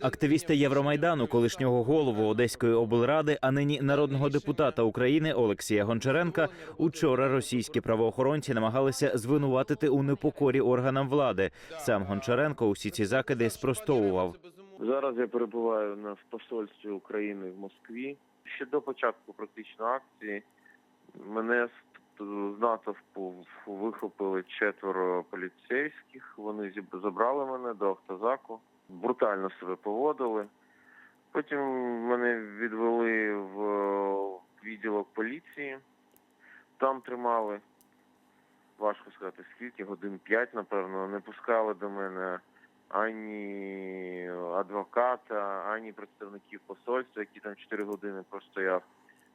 Активіста Євромайдану, колишнього голову Одеської облради, а нині народного депутата України Олексія Гончаренка, учора російські правоохоронці намагалися звинуватити у непокорі органам влади. Сам Гончаренко усі ці закиди спростовував. Зараз я перебуваю на посольстві України в Москві. Ще до початку практично акції мене з, натовпу вихопили четверо поліцейських. Вони забрали мене до автозаку, брутально себе поводили. Потім мене відвели в е, відділок поліції. Там тримали, важко сказати, скільки, годин п'ять, напевно, не пускали до мене ані адвоката, ані представників посольства, які там 4 години простояв,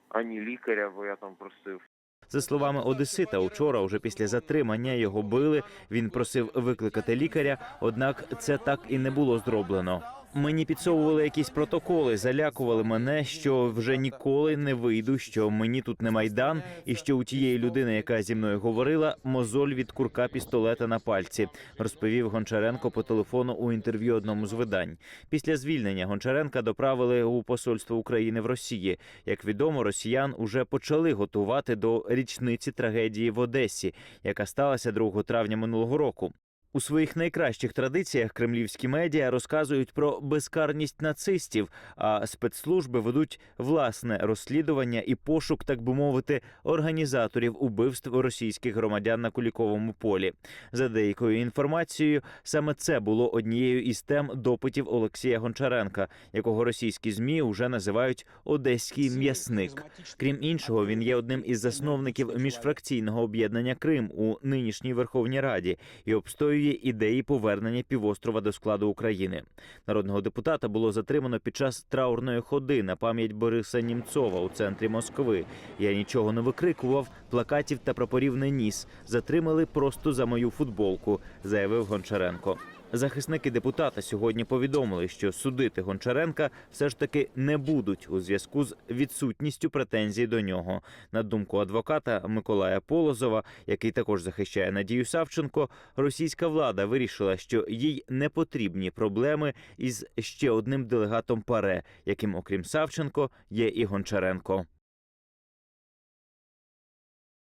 ані лікаря, бо я там просив. За словами Одесита, учора, уже після затримання, його били. Він просив викликати лікаря, однак це так і не було зроблено. Мені підсовували якісь протоколи, залякували мене, що вже ніколи не вийду, що мені тут не майдан, і що у тієї людини, яка зі мною говорила, мозоль від курка пістолета на пальці, розповів Гончаренко по телефону у інтерв'ю одному з видань. Після звільнення Гончаренка доправили у посольство України в Росії. Як відомо, росіян уже почали готувати до річниці трагедії в Одесі, яка сталася 2 травня минулого року. У своїх найкращих традиціях кремлівські медіа розказують про безкарність нацистів, а спецслужби ведуть власне розслідування і пошук, так би мовити, організаторів убивств російських громадян на Куліковому полі. За деякою інформацією, саме це було однією із тем допитів Олексія Гончаренка, якого російські змі вже називають одеський м'ясник. Крім іншого, він є одним із засновників міжфракційного об'єднання Крим у нинішній Верховній Раді і обстоює ідеї повернення півострова до складу України. Народного депутата було затримано під час траурної ходи на пам'ять Бориса Німцова у центрі Москви. Я нічого не викрикував, плакатів та прапорів не ніс. Затримали просто за мою футболку, заявив Гончаренко. Захисники депутата сьогодні повідомили, що судити Гончаренка все ж таки не будуть у зв'язку з відсутністю претензій до нього. На думку адвоката Миколая Полозова, який також захищає Надію Савченко, російська влада вирішила, що їй не потрібні проблеми із ще одним делегатом ПАРЕ, яким, окрім Савченко, є і Гончаренко.